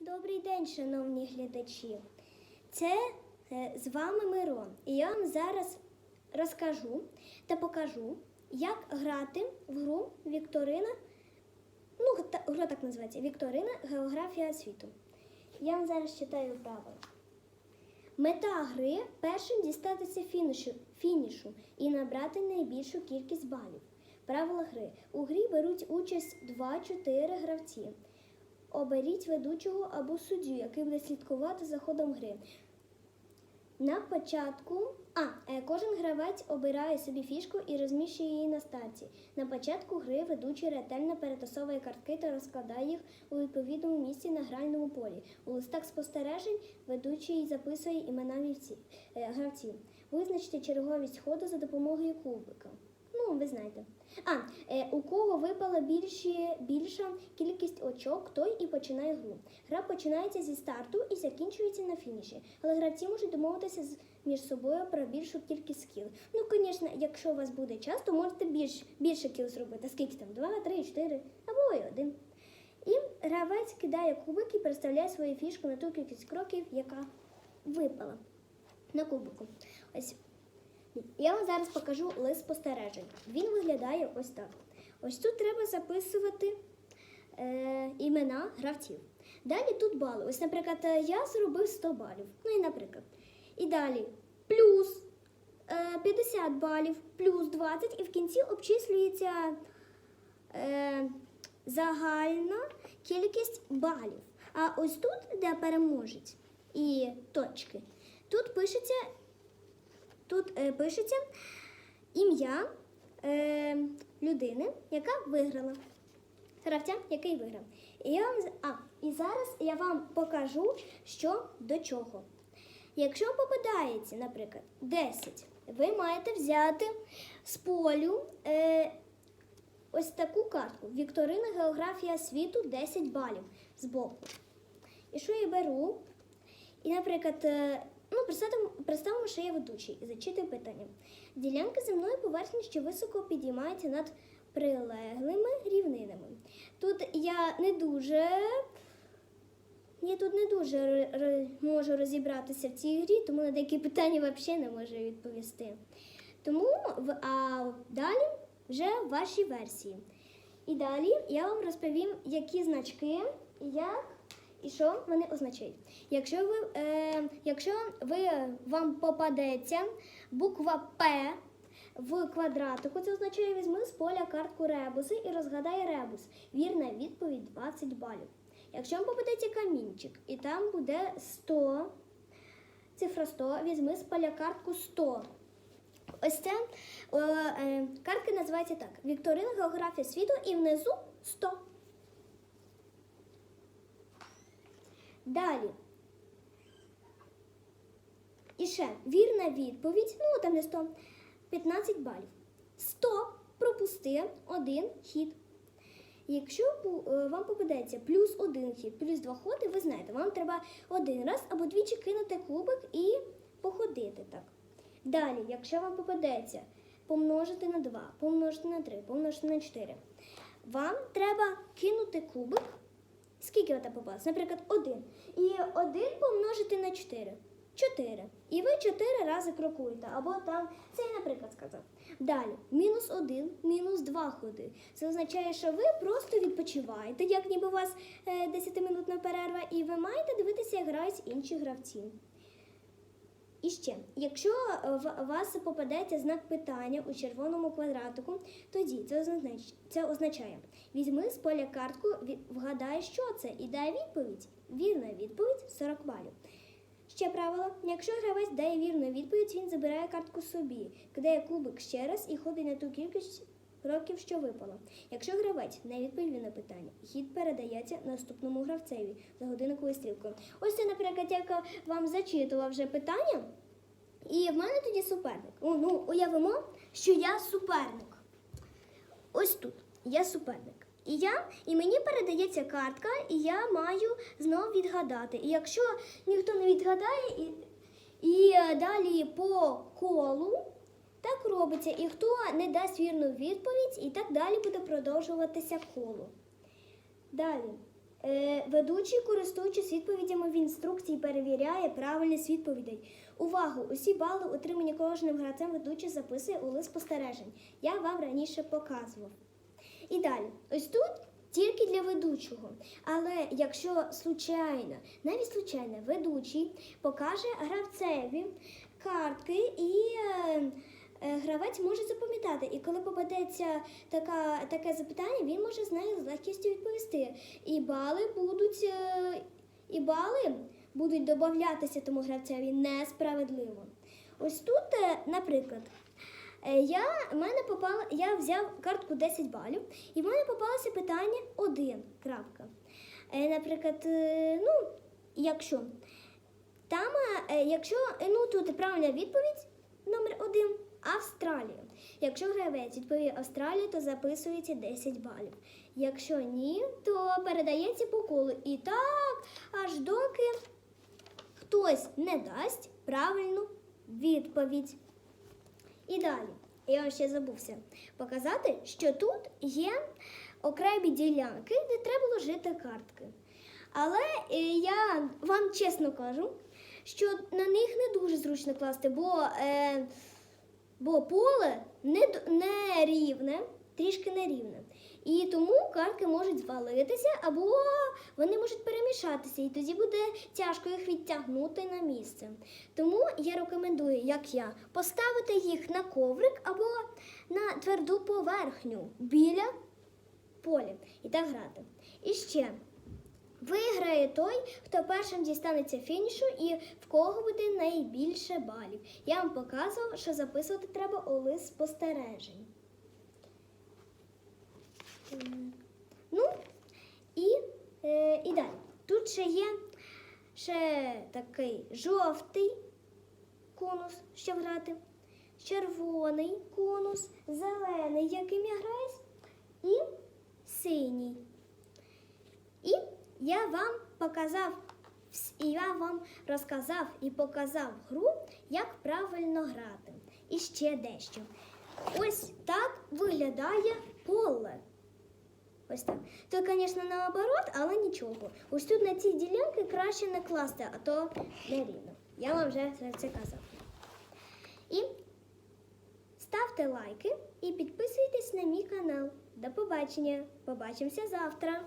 Добрий день, шановні глядачі. Це е, з вами Мирон. І я вам зараз розкажу та покажу, як грати в гру Вікторина. Ну, гра так називається Вікторина Географія світу. Я вам зараз читаю правила. Мета гри першим дістатися фінішу, фінішу і набрати найбільшу кількість балів. Правила гри. У грі беруть участь 2-4 гравці. Оберіть ведучого або суддю, який буде слідкувати за ходом гри. На початку, а е, кожен гравець обирає собі фішку і розміщує її на старті. На початку гри ведучий ретельно перетасовує картки та розкладає їх у відповідному місці на гральному полі. У листах спостережень ведучий записує імена е, гравців. Визначте черговість ходу за допомогою кубика. Ну, ви знаєте. А, е, у кого випала більші, більша кількість очок, той і починає гру. Гра починається зі старту і закінчується на фініші. Але гравці можуть домовитися між собою про більшу кількість кіл. Ну, звісно, якщо у вас буде час, то можете більш, більше кіл зробити. Скільки там? Два, три, чотири або і один. І гравець кидає кубик і переставляє свою фішку на ту кількість кроків, яка випала на кубику. Ось я вам зараз покажу лист спостережень. Він виглядає ось так. Ось тут треба записувати е, імена гравців. Далі тут бали. Ось, наприклад, е, я зробив 100 балів. Ну і наприклад. І далі плюс е, 50 балів, плюс 20, і в кінці обчислюється е, загальна кількість балів. А ось тут, де переможець і точки, тут пишеться Тут е, пишеться ім'я е, людини, яка виграла. Гравця, який виграв. І, я вам, а, і зараз я вам покажу, що до чого. Якщо попадається, наприклад, 10, ви маєте взяти з полю е, ось таку картку. Вікторина Географія світу 10 балів з боку. І що я беру? І, наприклад, е, ну, представимо, представимо, що я ведучий і зачитую питання. Ділянка земної поверхні, що високо підіймається над прилеглими рівнинами. Тут я не дуже. Я тут не дуже можу розібратися в цій грі, тому на деякі питання взагалі не можу відповісти. Тому а далі вже ваші версії. І далі я вам розповім, які значки, як і що вони означають. Якщо ви, е, якщо ви вам попадеться буква П в квадратику, це означає візьми з поля картку ребуси і розгадай ребус. Вірна відповідь 20 балів. Якщо вам попадеться камінчик і там буде 100, цифра 100, візьми з поля картку 100. Ось це о, е, картки називаються так: Вікторина географія світу і внизу 100. Далі. І ще вірна відповідь, ну там не 100, 15 балів. 100 пропусти один хід. Якщо е, вам попадеться плюс один хід, плюс два ходи, ви знаєте, вам треба один раз або двічі кинути кубик і походити так. Далі, якщо вам попадеться помножити на 2, помножити на 3, помножити на 4, вам треба кинути кубик. Скільки ви там попалось? Наприклад, 1. І 1 помножити на 4. 4. І ви 4 рази крокуєте. Або там, це я, наприклад, сказав. Далі, мінус 1, мінус 2 ходи. Це означає, що ви просто відпочиваєте, як ніби у вас е, 10-минутна перерва, і ви маєте дивитися, як грають інші гравці. І ще, якщо е, в- вас попадеться знак питання у червоному квадратику, тоді це означає, це означає візьми з поля картку, вгадай, що це, і дай відповідь. Вірна відповідь 40 балів. Ще правило: якщо гравець дає вірну відповідь, він забирає картку собі, кидає кубик ще раз і ходить на ту кількість кроків, що випало. Якщо гравець не відповів на питання, хід передається наступному гравцеві за годинниковою стрілкою. Ось це, наприклад, я вам зачитувала вже питання, і в мене тоді суперник. Ну, уявимо, що я суперник. Ось тут я суперник. І я, і мені передається картка, і я маю знову відгадати. І якщо ніхто не відгадає, і, і е, далі по колу так робиться. І хто не дасть вірну відповідь, і так далі буде продовжуватися коло. Далі. Е, Ведучий, користуючись відповідями в інструкції, перевіряє правильність відповідей. Увагу! Усі бали, отримані кожним гравцем, ведучий записує у лист спостережень. Я вам раніше показував. І далі, ось тут тільки для ведучого. Але якщо случайно, навіть случайно, ведучий покаже гравцеві картки і. е, е, Гравець може запам'ятати, і коли попадеться така, таке запитання, він може з нею з легкістю відповісти. І бали будуть, е, і бали будуть додатися тому гравцеві несправедливо. Ось тут, наприклад, Я, в мене попала, я взяв картку 10 балів, і в мене попалося питання 1. Крапка. Е, Наприклад, е, ну, якщо там, е, якщо е, ну, тут правильна відповідь номер 1 Австралія. Якщо гравець відповів Австралія, то записується 10 балів. Якщо ні, то передається по колу. І так, аж доки хтось не дасть правильну відповідь. І далі, я ще забувся показати, що тут є окремі ділянки, де треба ложити картки. Але е, я вам чесно кажу, що на них не дуже зручно класти, бо, е, бо поле не, не рівне, трішки нерівне. І тому картки можуть звалитися або вони можуть перемішатися, і тоді буде тяжко їх відтягнути на місце. Тому я рекомендую, як я, поставити їх на коврик або на тверду поверхню біля поля і так грати. І ще виграє той, хто першим дістанеться фінішу і в кого буде найбільше балів. Я вам показував, що записувати треба у лист спостережень. Ну, і, е, і далі. Тут ще є ще такий жовтий конус, щоб грати, червоний конус, зелений, яким я граюсь, і синій. І я вам показав, і я вам розказав і показав гру, як правильно грати. І ще дещо. Ось так виглядає поле. Ось так. То, звісно, наоборот, але нічого. Ось тут на цій ділянці краще не класти, а то нерівно. Я вам вже це казав. І ставте лайки і підписуйтесь на мій канал. До побачення. Побачимося завтра.